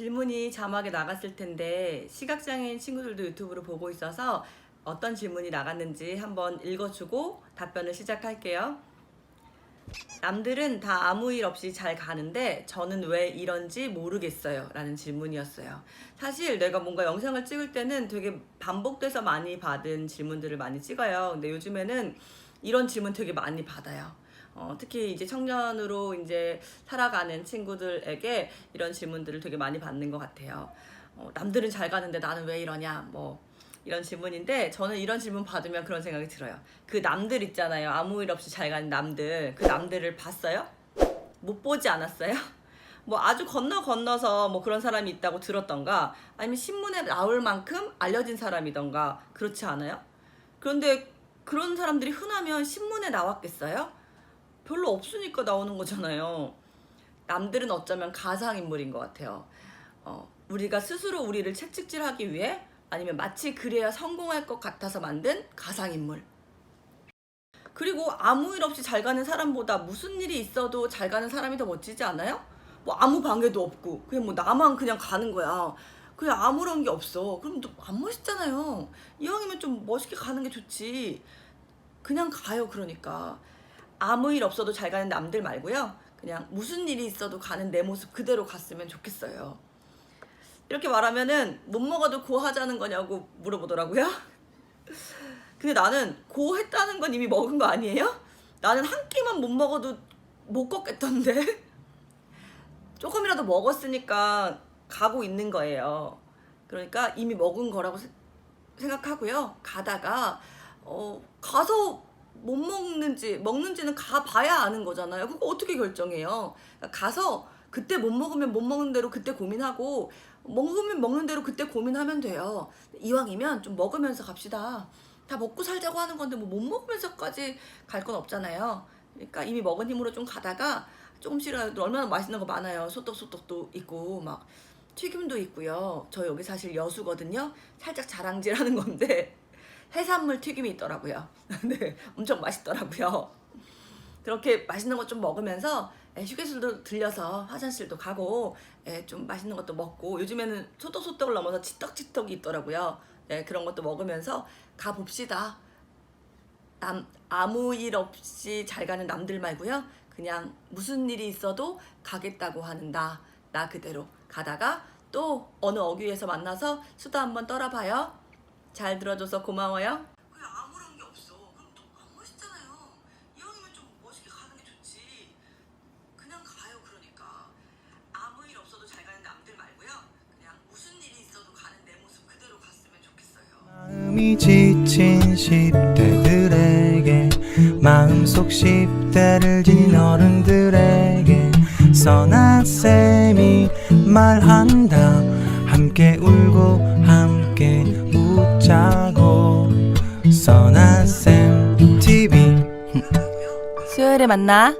질문이 자막에 나갔을 텐데 시각장애인 친구들도 유튜브로 보고 있어서 어떤 질문이 나갔는지 한번 읽어주고 답변을 시작할게요. 남들은 다 아무 일 없이 잘 가는데 저는 왜 이런지 모르겠어요. 라는 질문이었어요. 사실 내가 뭔가 영상을 찍을 때는 되게 반복돼서 많이 받은 질문들을 많이 찍어요. 근데 요즘에는 이런 질문 되게 많이 받아요. 어, 특히 이제 청년으로 이제 살아가는 친구들에게 이런 질문들을 되게 많이 받는 것 같아요. 어, 남들은 잘 가는데 나는 왜 이러냐, 뭐 이런 질문인데 저는 이런 질문 받으면 그런 생각이 들어요. 그 남들 있잖아요. 아무 일 없이 잘 가는 남들. 그 남들을 봤어요? 못 보지 않았어요? 뭐 아주 건너 건너서 뭐 그런 사람이 있다고 들었던가 아니면 신문에 나올 만큼 알려진 사람이던가 그렇지 않아요? 그런데 그런 사람들이 흔하면 신문에 나왔겠어요? 별로 없으니까 나오는 거잖아요. 남들은 어쩌면 가상인물인 것 같아요. 어, 우리가 스스로 우리를 채찍질하기 위해 아니면 마치 그래야 성공할 것 같아서 만든 가상인물. 그리고 아무 일 없이 잘 가는 사람보다 무슨 일이 있어도 잘 가는 사람이 더 멋지지 않아요? 뭐 아무 방해도 없고 그냥 뭐 나만 그냥 가는 거야. 그냥 아무런 게 없어. 그럼 또안 멋있잖아요. 이왕이면 좀 멋있게 가는 게 좋지. 그냥 가요. 그러니까 아무 일 없어도 잘 가는 남들 말고요. 그냥 무슨 일이 있어도 가는 내 모습 그대로 갔으면 좋겠어요. 이렇게 말하면은 못 먹어도 고 하자는 거냐고 물어보더라고요. 근데 나는 고 했다는 건 이미 먹은 거 아니에요? 나는 한 끼만 못 먹어도 못 걷겠던데. 조금이라도 먹었으니까 가고 있는 거예요. 그러니까 이미 먹은 거라고 세- 생각하고요. 가다가 어 가서 못 먹는지 먹는지는 가 봐야 아는 거잖아요. 그거 어떻게 결정해요? 그러니까 가서 그때 못 먹으면 못 먹는 대로 그때 고민하고 먹으면 먹는 대로 그때 고민하면 돼요. 이왕이면 좀 먹으면서 갑시다. 다 먹고 살자고 하는 건데 뭐 못 먹으면서까지 갈 건 없잖아요. 그러니까 이미 먹은 힘으로 좀 가다가 조금씩이라도 얼마나 맛있는 거 많아요. 소떡소떡도 있고 막 튀김도 있고요. 저 여기 사실 여수거든요. 살짝 자랑질하는 건데 해산물 튀김이 있더라고요. 네, 엄청 맛있더라고요. 그렇게 맛있는 것 좀 먹으면서 에, 휴게실도 들려서 화장실도 가고 에, 좀 맛있는 것도 먹고 요즘에는 소떡소떡을 넘어서 치떡치떡이 있더라고요. 네, 그런 것도 먹으면서 가 봅시다. 남 아무 일 없이 잘 가는 남들 말고요. 그냥 무슨 일이 있어도 가겠다고 하는 나, 나 그대로 가다가 또 어느 어귀에서 만나서 수다 한번 떨어봐요. 잘 들어줘서 고마워요. 그냥 아무런 게 없어. 그럼 또안 멋있잖아요. 이왕이면 좀 멋있게 가는 게 좋지. 그냥 가요. 그러니까 아무 일 없어도 잘 가는 남들 말고요. 그냥 무슨 일이 있어도 가는 내 모습 그대로 갔으면 좋겠어요. 마음이 지친 10대들에게 마음속 10대를 지닌 어른들에게 선한 쌤이 말한다 함께 울고 수요일에 만나.